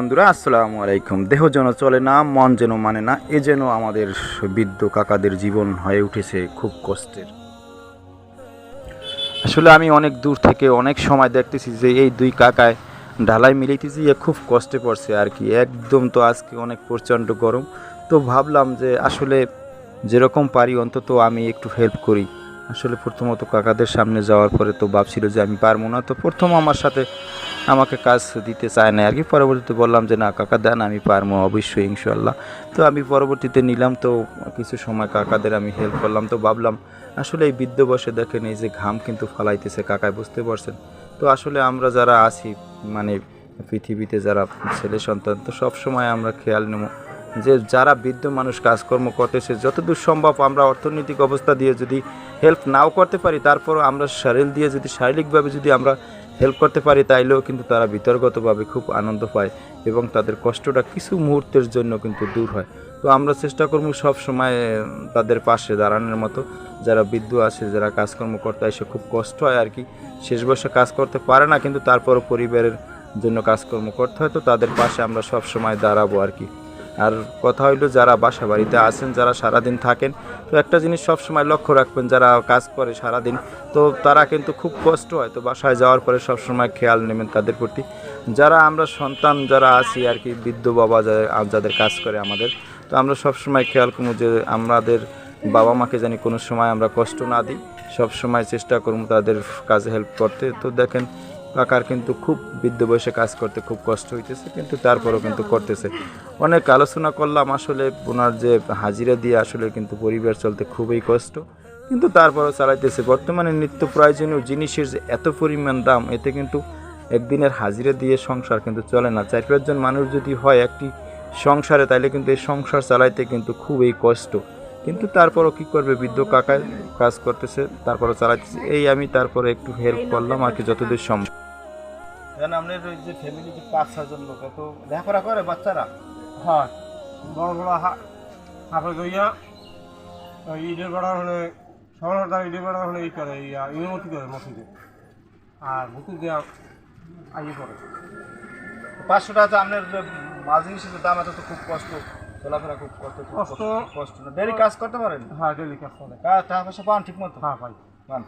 বন্ধুরা, আসসালামু আলাইকুম। দেহ যেন চলে না, মন যেন মানে না, এ যেন আমাদের বৃদ্ধ কাকাদের জীবন হয়ে উঠেছে খুব কষ্টের। আসলে আমি অনেক দূর থেকে অনেক সময় দেখতেছি যে এই দুই কাকায় ঢালাই মিলাইতেছি, এ খুব কষ্টে পড়ছে আর কি। একদম তো আজকে অনেক প্রচণ্ড গরম। তো ভাবলাম যে আসলে যেরকম পারি, অন্তত আমি একটু হেল্প করি। আসলে প্রথমত কাকাদের সামনে যাওয়ার পরে তো ভাবছিল যে আমি পারব না, তো প্রথম আমার সাথে আমাকে কাজ দিতে চায় না আর কি। পরবর্তীতে বললাম যে, না, কাকা, দেন, আমি পারব অবশ্যই ইনশাল্লাহ তো আমি পরবর্তীতে নিলাম, তো কিছু সময় কাকাদের আমি হেল্প করলাম, তো ভাবলাম, আসলে এই বৃদ্ধ বসে দেখেন এই যে ঘাম কিন্তু ফালাইতেছে, কাকায় বুঝতে পারছেন? তো আসলে আমরা যারা আছি মানে পৃথিবীতে যারা ছেলে সন্তান, তো সব সময় আমরা খেয়াল নেব যে যারা বৃদ্ধ মানুষ কাজকর্ম করতেছে যতদূর সম্ভব আমরা অর্থনৈতিক অবস্থা দিয়ে যদি হেল্প নাও করতে পারি, তারপরও আমরা শরীর দিয়ে যদি, শারীরিকভাবে যদি আমরা হেল্প করতে পারি, তাইলেও কিন্তু তারা বিতর্গতভাবে খুব আনন্দ পায় এবং তাদের কষ্টটা কিছু মুহূর্তের জন্য কিন্তু দূর হয়। তো আমরা চেষ্টা করব সব সময় তাদের পাশে দাঁড়ানোর মতো। যারা বৃদ্ধ আছে, যারা কাজকর্ম করতে আসে, খুব কষ্ট হয় আর কি। শেষ বয়সে কাজ করতে পারে না, কিন্তু তারপরও পরিবারের জন্য কাজকর্ম করতে হয়, তো তাদের পাশে আমরা সব সময় দাঁড়াবো আর কি। আর কথা হইল যারা বাসা বাড়িতে আছেন, যারা সারাদিন থাকেন, তো একটা জিনিস সব সময় লক্ষ্য রাখবেন, যারা কাজ করে সারাদিন, তো তারা কিন্তু খুব কষ্ট হয়, তো বাসায় যাওয়ার পরে সব সময় খেয়াল নেবেন তাদের প্রতি। যারা আমরা সন্তান, যারা আছি আর কি, বৃদ্ধ বাবা যাদের যাদের কাজ করে আমাদের, তো আমরা সব সময় খেয়াল করব যে আমাদের বাবা মাকে জানি কোনো সময় আমরা কষ্ট না দিই সব সময় চেষ্টা করব তাদের কাজে হেল্প করতে। তো দেখেন কাকার কিন্তু খুব বৃদ্ধ বয়সে কাজ করতে খুব কষ্ট হইতেছে, কিন্তু তারপরও কিন্তু করতেছে। অনেক আলোচনা করলাম আসলে ওনার যে হাজিরা দিয়ে আসলে কিন্তু পরিবার চলতে খুবই কষ্ট, কিন্তু তারপরও চালাইতেছে। বর্তমানে নিত্য প্রয়োজনীয় জিনিসের যে এত পরিমাণ দাম, এতে কিন্তু একদিনের হাজিরা দিয়ে সংসার কিন্তু চলে না। চার পাঁচজন মানুষ যদি হয় একটি সংসারে, তাইলে কিন্তু এই সংসার চালাইতে কিন্তু খুবই কষ্ট। কিন্তু তারপরও কি করবে? বৃদ্ধ কাকায় কাজ করতেছে তারপরে চালাইতেছে এই আমি তারপরে একটু হেল্প করলাম আর কি যতদূর সম্ভব। কেন আপনার ওই যে ফ্যামিলিতে পাঁচ ছজন লোক এত লেখাপড়া করে বাচ্চারা? হয়। বড় বড় হাফে গইয়া ওই ঈদের বেড়া হলে সরকার ঈদের বেড়া হলে ই করে ইয়া করে মসজিদে। আর দেওয়া করে। পাঁচশো টাকা তো আপনার জিনিসের যে দাম এত তো খুব কষ্ট চলাফেরা খুব কষ্ট কষ্ট। কষ্ট না। ডেলি কাজ করতে পারেন? হ্যাঁ ডেলি কাজ করে। কাজ টাকা পয়সা পান ঠিক মতো? হ্যাঁ ভাই। পান।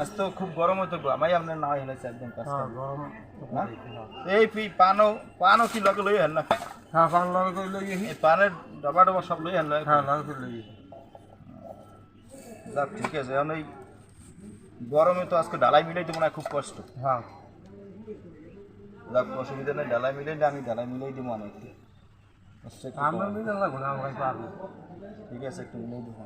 আজ তো খুব গরম হতো গো আমি আপনার না হেলেছে একদম কাজ হ্যাঁ গরম? এই পি পানও পানও কি লগে লই হেন না? হ্যাঁ পান লাগে লই এই পানের ডবা ডবা সব লই হেন হ্যাঁ লাগে করে লই যাক ঠিক আছে। এখন এই গরমে তো আজকে ডালাই মিলাইতে মনে হয় খুব কষ্ট। হ্যাঁ। যাক অসুবিধা নেই ডালাই মিলাইলে আমি ডালাই মিলাই দিব অনেক কষ্ট একটু আমরা। মিলে লাগবো না আমরা পারব। ঠিক আছে একটু মিলাই দিব